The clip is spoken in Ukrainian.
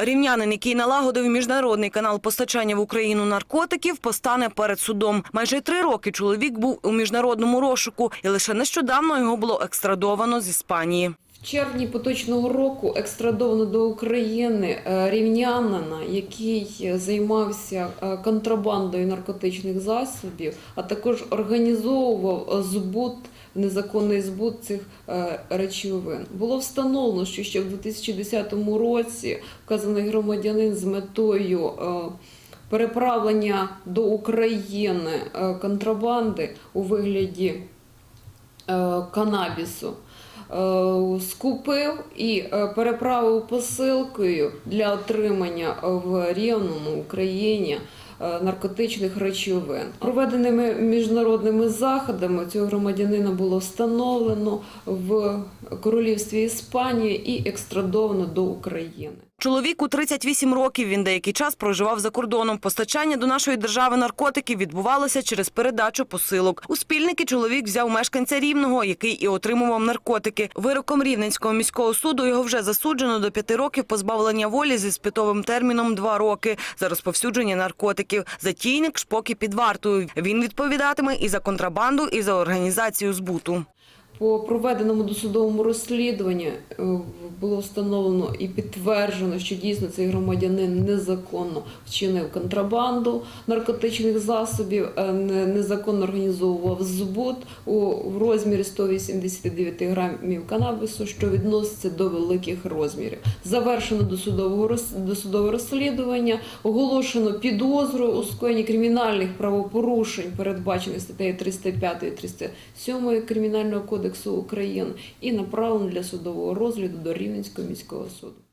Рівнянин, який налагодив міжнародний канал постачання в Україну наркотиків, постане перед судом. Майже три роки чоловік був у міжнародному розшуку, і лише нещодавно його було екстрадовано з Іспанії. В червні поточного року екстрадовано до України е, рівнянина, який займався е, контрабандою наркотичних засобів, а також організовував е, збут, незаконний збут цих е, речовин. Було встановлено, що ще в 2010 році вказаний громадянин з метою е, переправлення до України е, контрабанди у вигляді канабісу скупив і переправив посилкою для отримання в Рівному Україні наркотичних речовин. Проведеними міжнародними заходами цього громадянина було встановлено в королівстві Іспанії і екстрадовано до України. Чоловіку 38 років. Він деякий час проживав за кордоном. Постачання до нашої держави наркотиків відбувалося через передачу посилок. У спільники чоловік взяв мешканця рівного, який і отримував наркотики. Вироком рівненського міського суду його вже засуджено до п'яти років позбавлення волі зі спитовим терміном два роки за розповсюдження наркотиків. Затійник ж поки під вартою. Він відповідатиме і за контрабанду, і за організацію збуту. По проведеному досудовому розслідуванні е, було встановлено і підтверджено, що дійсно цей громадянин незаконно вчинив контрабанду наркотичних засобів, е, незаконно організовував збут у розмірі 189 грамів канабісу, що відноситься до великих розмірів. Завершено досудове розслідування, оголошено підозру у скоєнні кримінальних правопорушень, передбачених статтею 305 і 307 Кримінального кодексу України, і направлений для судового розгляду до Рівненського міського суду.